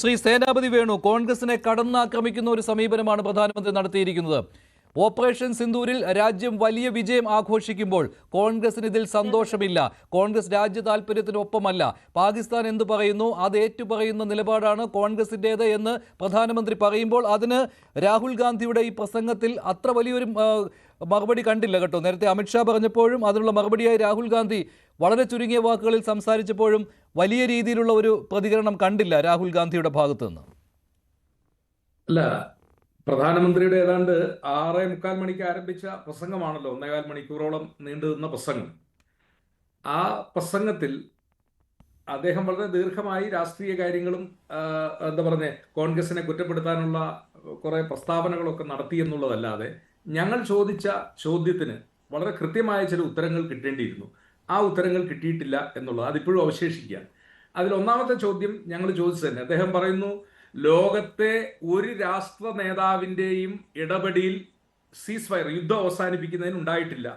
ശ്രീ സേനാപതി വേണു കോൺഗ്രസിനെ കടന്നാക്രമിക്കുന്ന ഒരു സമീപനമാണ് പ്രധാനമന്ത്രി നടത്തിയിരിക്കുന്നത്. ഓപ്പറേഷൻ സിന്ദൂരിൽ രാജ്യം വലിയ വിജയം ആഘോഷിക്കുമ്പോൾ കോൺഗ്രസിന് ഇതിൽ സന്തോഷമില്ല. കോൺഗ്രസ് രാജ്യ താല്പര്യത്തിനൊപ്പമല്ല പാകിസ്ഥാൻ എന്തു പറയുന്നു? അത് ഏറ്റുപറയുന്ന നിലപാടാണ് കോൺഗ്രസിന്റേത് എന്ന് പ്രധാനമന്ത്രി പറയുമ്പോൾ അതിന് രാഹുൽ ഗാന്ധിയുടെ ഈ പ്രസംഗത്തിൽ അത്ര വലിയൊരു മറുപടി കണ്ടില്ല കേട്ടോ. നേരത്തെ അമിത്ഷാ പറഞ്ഞപ്പോഴും അതിനുള്ള മറുപടിയായി രാഹുൽ ഗാന്ധി വളരെ ചുരുങ്ങിയ വാക്കുകളിൽ സംസാരിച്ചപ്പോഴും വലിയ രീതിയിലുള്ള ഒരു പ്രതികരണം കണ്ടില്ല രാഹുൽ ഗാന്ധിയുടെ ഭാഗത്തുനിന്ന്. അല്ല പ്രധാനമന്ത്രിയുടെ ഏതാണ്ട് ആറേ മുക്കാൽ മണിക്ക് ആരംഭിച്ച പ്രസംഗമാണല്ലോ ഒന്നേകാൽ മണിക്കൂറോളം നീണ്ടു നിന്ന പ്രസംഗം. ആ പ്രസംഗത്തിൽ അദ്ദേഹം വളരെ ദീർഘമായി രാഷ്ട്രീയ കാര്യങ്ങളും എന്താ പറഞ്ഞേ കോൺഗ്രസിനെ കുറ്റപ്പെടുത്താനുള്ള കുറെ പ്രസ്താവനകളൊക്കെ നടത്തി എന്നുള്ളതല്ലാതെ ഞങ്ങൾ ചോദിച്ച ചോദ്യത്തിന് വളരെ കൃത്യമായ ചില ഉത്തരങ്ങൾ കിട്ടേണ്ടിയിരുന്നു. ആ ഉത്തരങ്ങൾ കിട്ടിയിട്ടില്ല എന്നുള്ളത് അതിപ്പോഴും അവശേഷിക്കുക അതിൽ ഒന്നാമത്തെ ചോദ്യം ഞങ്ങൾ ചോദിച്ചു തന്നെ. അദ്ദേഹം പറയുന്നു ലോകത്തെ ഒരു രാഷ്ട്ര നേതാവിന്റെയും ഇടപെടിയിൽ സീസ് ഫയർ യുദ്ധം അവസാനിപ്പിക്കുന്നതിന് ഉണ്ടായിട്ടില്ല.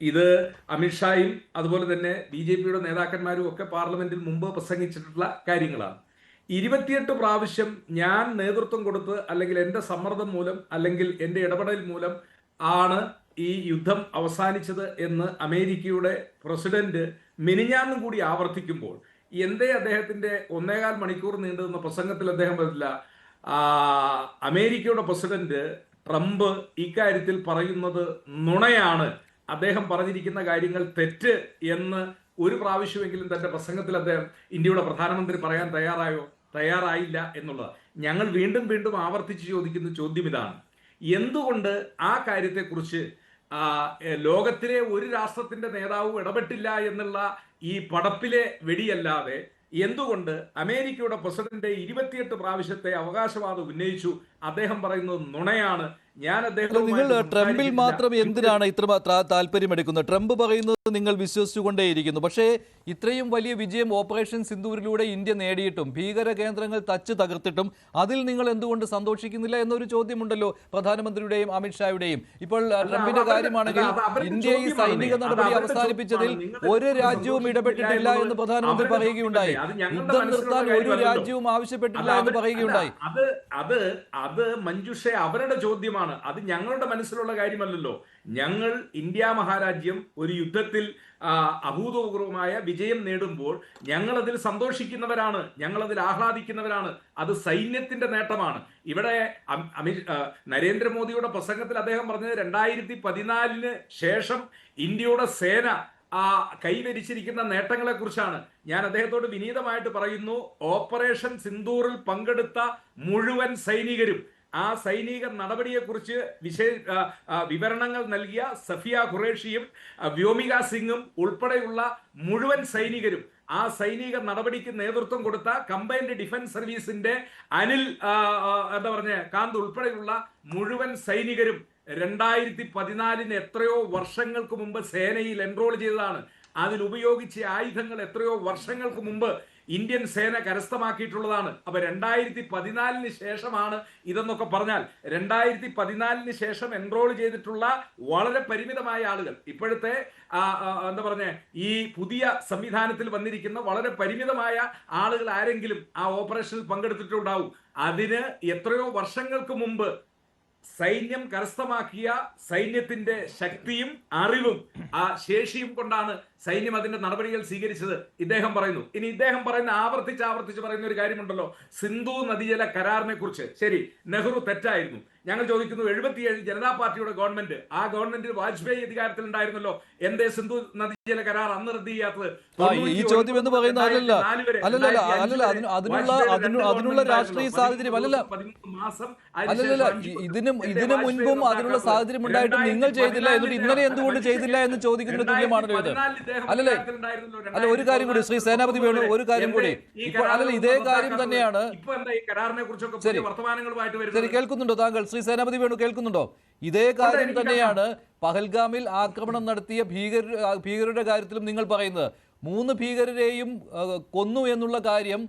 ഇത് അമിത്ഷായും അതുപോലെ തന്നെ ബി ജെ പിയുടെ നേതാക്കന്മാരും ഒക്കെ പാർലമെന്റിൽ മുമ്പ് പ്രസംഗിച്ചിട്ടുള്ള കാര്യങ്ങളാണ്. ഇരുപത്തിയെട്ട് പ്രാവശ്യം ഞാൻ നേതൃത്വം കൊടുത്ത് അല്ലെങ്കിൽ എന്റെ സമ്മർദ്ദം മൂലം അല്ലെങ്കിൽ എന്റെ ഇടപെടൽ മൂലം ആണ് ഈ യുദ്ധം അവസാനിച്ചത് എന്ന് അമേരിക്കയുടെ പ്രസിഡന്റ് മിനിഞ്ഞാന്നും കൂടി ആവർത്തിക്കുമ്പോൾ എന്തേ അദ്ദേഹത്തിന്റെ ഒന്നേകാൽ മണിക്കൂർ നീണ്ടുന്ന പ്രസംഗത്തിൽ അദ്ദേഹം പറഞ്ഞില്ല. അമേരിക്കയുടെ പ്രസിഡന്റ് ട്രംപ് ഇക്കാര്യത്തിൽ പറയുന്നത് നുണയാണ്. അദ്ദേഹം പറഞ്ഞിരിക്കുന്ന കാര്യങ്ങൾ തെറ്റ് എന്ന് ഒരു പ്രാവശ്യമെങ്കിലും തന്റെ പ്രസംഗത്തിൽ അദ്ദേഹം ഇന്ത്യയുടെ പ്രധാനമന്ത്രി പറയാൻ തയ്യാറായോ? തയ്യാറായില്ല എന്നുള്ളത്. ഞങ്ങൾ വീണ്ടും വീണ്ടും ആവർത്തിച്ച് ചോദിക്കുന്ന ചോദ്യം ഇതാണ്. എന്തുകൊണ്ട് ആ കാര്യത്തെക്കുറിച്ച് ലോകത്തിലെ ഒരു രാഷ്ട്രത്തിന്റെ നേതാവും ഇടപെട്ടില്ല എന്നുള്ള ഈ പടപ്പിലെ വെടിയല്ലാതെ എന്തുകൊണ്ട് അമേരിക്കയുടെ പ്രസിഡന്റ് ഇരുപത്തിയെട്ട് പ്രാവശ്യത്തെ അവകാശവാദം ഉന്നയിച്ചു? അദ്ദേഹം പറയുന്നത് നുണയാണ്. ഞാൻ നിങ്ങൾ ട്രംപിൽ മാത്രം എന്തിനാണ് ഇത്ര താല്പര്യം എടുക്കുന്നത് ട്രംപ് പറയുന്നത് നിങ്ങൾ വിശ്വസിച്ചുകൊണ്ടേയിരിക്കുന്നു. പക്ഷേ ഇത്രയും വലിയ വിജയം ഓപ്പറേഷൻ സിന്ദൂരിലൂടെ ഇന്ത്യ നേടിയിട്ടും ഭീകര കേന്ദ്രങ്ങൾ തച്ച് തകർത്തിട്ടും അതിൽ നിങ്ങൾ എന്തുകൊണ്ട് സന്തോഷിക്കുന്നില്ല എന്നൊരു ചോദ്യമുണ്ടല്ലോ പ്രധാനമന്ത്രിയുടെയും അമിത്ഷായുടെയും ഇപ്പോൾ ട്രംപിന്റെ കാര്യമാണെങ്കിൽ ഇന്ത്യ ഈ സൈനിക നടപടി അവസാനിപ്പിച്ചതിൽ ഒരു രാജ്യവും ഇടപെട്ടിട്ടില്ല എന്ന് പ്രധാനമന്ത്രി പറയുകയുണ്ടായി. യുദ്ധം നിർത്താൻ ഒരു രാജ്യവും ആവശ്യപ്പെട്ടില്ല എന്ന് പറയുകയുണ്ടായി. അത് അത് അത് മഞ്ജുഷ അവരുടെ ചോദ്യമാണ്. അത് ഞങ്ങളുടെ മനസ്സിലുള്ള കാര്യമല്ലല്ലോ. ഞങ്ങൾ ഇന്ത്യ മഹാരാജ്യം ഒരു യുദ്ധത്തിൽ അഭൂതപൂർവമായ വിജയം നേടുമ്പോൾ ഞങ്ങൾ അതിൽ സന്തോഷിക്കുന്നവരാണ് ഞങ്ങൾ അതിൽ ആഹ്ലാദിക്കുന്നവരാണ്. അത് സൈന്യത്തിന്റെ നേട്ടമാണ്. ഇവിടെ അമിത് നരേന്ദ്രമോദിയുടെ പ്രസംഗത്തിൽ അദ്ദേഹം പറഞ്ഞത് രണ്ടായിരത്തി പതിനാലിന് ശേഷം ഇന്ത്യയുടെ സേന ആ കൈവരിച്ചിരിക്കുന്ന നേട്ടങ്ങളെ കുറിച്ചാണ് ഞാൻ അദ്ദേഹത്തോട് വിനീതമായിട്ട് പറയുന്നു ഓപ്പറേഷൻ സിന്ദൂറിൽ പങ്കെടുത്ത മുഴുവൻ സൈനികരും ആ സൈനിക നടപടിയെക്കുറിച്ച് വിശേ വിവരണങ്ങൾ നൽകിയ സഫിയ ഖുറേഷിയും വ്യോമിക സിംഗും ഉൾപ്പെടെയുള്ള മുഴുവൻ സൈനികരും ആ സൈനിക നടപടിക്ക് നേതൃത്വം കൊടുത്ത കമ്പൈൻഡ് ഡിഫൻസ് സർവീസിന്റെ അനിൽ എന്താ പറഞ്ഞ കാന്ത് ഉൾപ്പെടെയുള്ള മുഴുവൻ സൈനികരും രണ്ടായിരത്തി പതിനാലിന് എത്രയോ വർഷങ്ങൾക്ക് മുമ്പ് സേനയിൽ എൻറോൾ ചെയ്തതാണ്. അതിൽ ഉപയോഗിച്ച ആയുധങ്ങൾ എത്രയോ വർഷങ്ങൾക്ക് മുമ്പ് ഇന്ത്യൻ സേന കരസ്ഥമാക്കിയിട്ടുള്ളതാണ്. അപ്പൊ രണ്ടായിരത്തി പതിനാലിന് ശേഷമാണ് ഇതെന്നൊക്കെ പറഞ്ഞാൽ രണ്ടായിരത്തി പതിനാലിന് ശേഷം എൻറോൾ ചെയ്തിട്ടുള്ള വളരെ പരിമിതമായ ആളുകൾ. ഇപ്പോഴത്തെ എന്താ പറഞ്ഞ ഈ പുതിയ സംവിധാനത്തിൽ വന്നിരിക്കുന്ന വളരെ പരിമിതമായ ആളുകൾ ആരെങ്കിലും ആ ഓപ്പറേഷനിൽ പങ്കെടുത്തിട്ടുണ്ടാവും. അതിന് എത്രയോ വർഷങ്ങൾക്ക് മുമ്പ് സൈന്യം കരസ്ഥമാക്കിയ സൈന്യത്തിന്റെ ശക്തിയും അറിവും ആ ശേഷിയും കൊണ്ടാണ് സൈന്യം അതിന്റെ നടപടികൾ സ്വീകരിച്ചത് ഇദ്ദേഹം പറയുന്നു. ഇനി ഇദ്ദേഹം പറയുന്ന ആവർത്തിച്ച് ആവർത്തിച്ച് പറയുന്ന ഒരു കാര്യമുണ്ടല്ലോ. സിന്ധു നദീജല കരാറിനെ കുറിച്ച്. ശരി നെഹ്റു തെറ്റായിരുന്നു. ഞങ്ങൾ ചോദിക്കുന്നു എഴുപത്തിയേഴ് ജനതാ പാർട്ടിയുടെ ഗവൺമെന്റ് ആ ഗവൺമെന്റിൽ വാജ്പേയി അധികാരത്തിൽ ഉണ്ടായിരുന്നല്ലോ. എന്തേ സിന്ധു നദീജല കരാർ അന്ന് റദ്ദ് ചെയ്യാത്തത്? ഈ- ചോദ്യം എന്ന് പറയുന്ന അല്ലല്ല. അല്ലല്ല അല്ലല്ല അതിനുള്ള അതിനുള്ള രാഷ്ട്രീയ സാഹചര്യം അല്ലല്ല. മാസം അല്ലല്ല ഇതിനും ഇതിനു മുൻപും അതിനുള്ള സാഹചര്യം ഉണ്ടായിട്ടും നിങ്ങൾ ചെയ്തില്ല. എന്നിട്ട് ഇന്നലെ എന്തുകൊണ്ട് ചെയ്തില്ല എന്ന് ചോദിക്കുന്ന തുല്യമാണല്ലോ ഇത്. അല്ലല്ലേ? അല്ല ഒരു കാര്യം കൂടി ശ്രീ സേനാപതി വേണു ഒരു കാര്യം കൂടി. ഇപ്പോൾ അല്ലല്ല ഇതേ കാര്യം തന്നെയാണ്. ശരി. ശരി കേൾക്കുന്നുണ്ടോ താങ്കൾ? ശ്രീ സേനാപതി വേണു കേൾക്കുന്നുണ്ടോ? ഇതേ കാര്യം തന്നെയാണ് പഹൽഗാമിൽ ആക്രമണം നടത്തിയ ഭീകര ഭീകരരുടെ കാര്യത്തിലും നിങ്ങൾ പറയുന്നത്. മൂന്ന് ഭീകരരെയും കൊന്നു എന്നുള്ള കാര്യം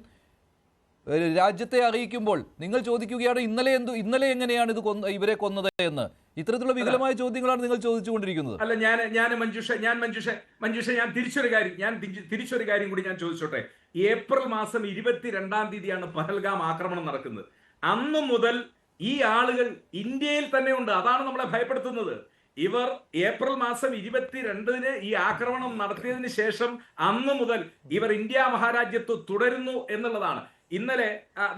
രാജ്യത്തെ അറിയിക്കുമ്പോൾ നിങ്ങൾ ചോദിക്കുകയാണ് ഇന്നലെ എന്തു ഇന്നലെ എങ്ങനെയാണ് ഇത് കൊന്ന ഇവരെ കൊന്നത് എന്ന്. ഇത്തരത്തിലുള്ള വികലമായ ചോദ്യങ്ങളാണ് നിങ്ങൾ ചോദിച്ചുകൊണ്ടിരിക്കുന്നത്. അല്ല ഞാൻ ഞാൻ മഞ്ജുഷ ഞാൻ മഞ്ജുഷ മഞ്ജുഷ ഞാൻ തിരിച്ചൊരു കാര്യം ഞാൻ തിരിച്ചൊരു കാര്യം കൂടി ഞാൻ ചോദിച്ചോട്ടെ. ഏപ്രിൽ മാസം ഇരുപത്തിരണ്ടാം തീയതിയാണ് പഹൽഗാം ആക്രമണം നടക്കുന്നത്. അന്നു മുതൽ ഈ ആളുകൾ ഇന്ത്യയിൽ തന്നെ ഉണ്ട്. അതാണ് നമ്മളെ ഭയപ്പെടുത്തുന്നത്. ഇവർ ഏപ്രിൽ മാസം ഇരുപത്തിരണ്ടിന് ഈ ആക്രമണം നടത്തിയതിന് ശേഷം അന്നു മുതൽ ഇവർ ഇന്ത്യ മഹാരാജ്യത്ത് തുടരുന്നു എന്നുള്ളതാണ്. ഇന്നലെ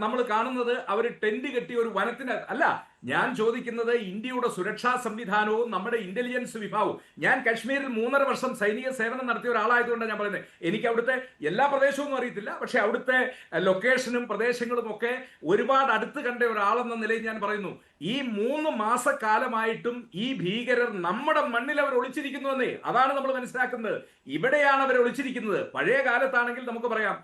നമ്മൾ കാണുന്നത് അവർ ടെന്റ് കെട്ടി ഒരു വനത്തിന് അല്ല ഞാൻ ചോദിക്കുന്നത് ഇന്ത്യയുടെ സുരക്ഷാ സംവിധാനവും നമ്മുടെ ഇന്റലിജൻസ് വിഭാഗവും. ഞാൻ കാശ്മീരിൽ മൂന്നര വർഷം സൈനിക സേവനം നടത്തിയ ഒരാളായതുകൊണ്ടാണ് ഞാൻ പറയുന്നത്. എനിക്ക് അവിടുത്തെ എല്ലാ പ്രദേശവും അറിയത്തില്ല. പക്ഷെ അവിടുത്തെ ലൊക്കേഷനും പ്രദേശങ്ങളും ഒക്കെ ഒരുപാട് അടുത്ത് കണ്ട ഒരാളെന്ന നിലയിൽ ഞാൻ പറയുന്നു. ഈ മൂന്ന് മാസക്കാലമായിട്ടും ഈ ഭീകരർ നമ്മുടെ മണ്ണിൽ അവർ ഒളിച്ചിരിക്കുന്നുവെന്നേ അതാണ് നമ്മൾ മനസ്സിലാക്കുന്നത്. ഇവിടെയാണ് അവർ ഒളിച്ചിരിക്കുന്നത്. പഴയ കാലത്താണെങ്കിൽ നമുക്ക് പറയാം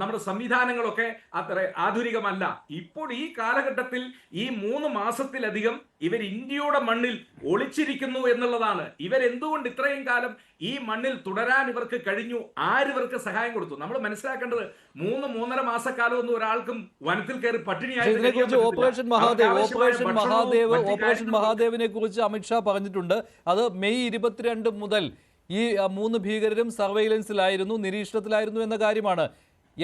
നമ്മുടെ സംവിധാനങ്ങളൊക്കെ അത്ര ആധുനികമല്ല. ഇപ്പോൾ ഈ കാലഘട്ടത്തിൽ ഈ മൂന്ന് മാസത്തിലധികം ഇവർ ഇന്ത്യയുടെ മണ്ണിൽ ഒളിച്ചിരിക്കുന്നു എന്നുള്ളതാണ്. ഇവരെന്തുകൊണ്ട് ഇത്രയും കാലം ഈ മണ്ണിൽ തുടരാൻ ഇവർക്ക് കഴിഞ്ഞു? ആരിവർക്ക് സഹായം കൊടുത്തു? നമ്മൾ മനസ്സിലാക്കേണ്ടത് മൂന്ന് മൂന്നര മാസക്കാലം ഒന്നും ഒരാൾക്കും വനത്തിൽ കയറി പട്ടിണിയായി operation Mahadev operation Mahadev operation മഹാദേവിനെ കുറിച്ച് അമിത്ഷാ പറഞ്ഞിട്ടുണ്ട്. അത് മെയ് ഇരുപത്തിരണ്ട് മുതൽ ഈ മൂന്ന് ഭീകരരും സർവൈലൻസിലായിരുന്നു നിരീക്ഷണത്തിലായിരുന്നു എന്ന കാര്യമാണ്.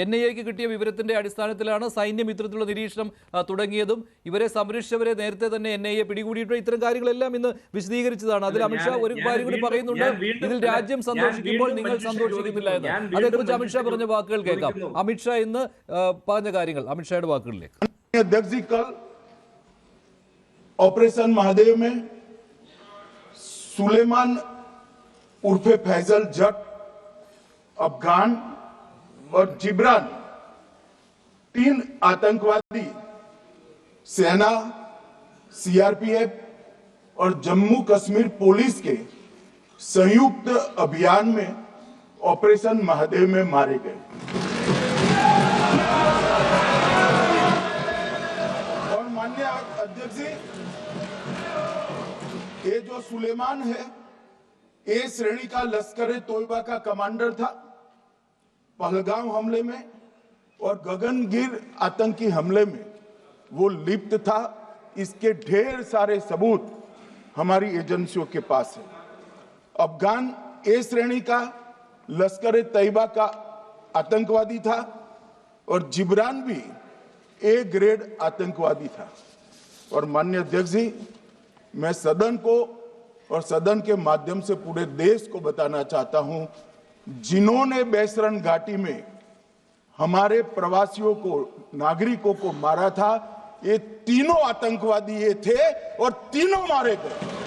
എൻ ഐ എക്ക് കിട്ടിയ വിവരത്തിന്റെ അടിസ്ഥാനത്തിലാണ് സൈന്യം ഇത്തരത്തിലുള്ള നിരീക്ഷണം തുടങ്ങിയതും. ഇവരെ സംരക്ഷിച്ചവരെ നേരത്തെ തന്നെ എൻ ഐ എ പിടികൂടിയിട്ട് ഇത്തരം കാര്യങ്ങളെല്ലാം ഇന്ന് വിശദീകരിച്ചതാണ്. അതിൽ അമിത്ഷാ ഒരു കാര്യം കൂടി പറയുന്നുണ്ട്. ഇതിൽ രാജ്യം സന്തോഷിക്കുമ്പോൾ നിങ്ങൾ സന്തോഷിക്കുന്നില്ല എന്ന്. അതേക്കുറിച്ച് അമിത്ഷാ പറഞ്ഞ വാക്കുകൾ കേൾക്കാം. അമിത്ഷാ ഇന്ന് പറഞ്ഞ കാര്യങ്ങൾ അമിത്ഷായുടെ വാക്കുകളിലേക്ക്. ऑपरेशन महादेव में सुलेमान उर्फे फैजल जट, अफगान और जिब्रान, तीन आतंकवादी, सेना, सीआरपीएफ और जम्मू कश्मीर पुलिस के संयुक्त अभियान में ऑपरेशन महादेव में मारे गए। और माननीय अध्यक्ष जी ये जो सुलेमान है, ए श्रेणी का लश्कर तोयबा का कमांडर था, पहलगाम हमले में और गगनगिर आतंकी हमले में। वो लिप्त था, इसके ढेर सारे सबूत हमारी एजेंसियों के पास है। अफगान ए श्रेणी का लश्कर तैयबा का आतंकवादी था और जिब्रान भी ए ग्रेड आतंकवादी था। और मान्य अध्यक्ष जी मैं सदन को और सदन के माध्यम से पूरे देश को बताना चाहता हूँ, जिन्होंने बेसरन घाटी में हमारे प्रवासियों को, नागरिकों को मारा था, ये तीनों आतंकवादी ये थे और तीनों मारे गए।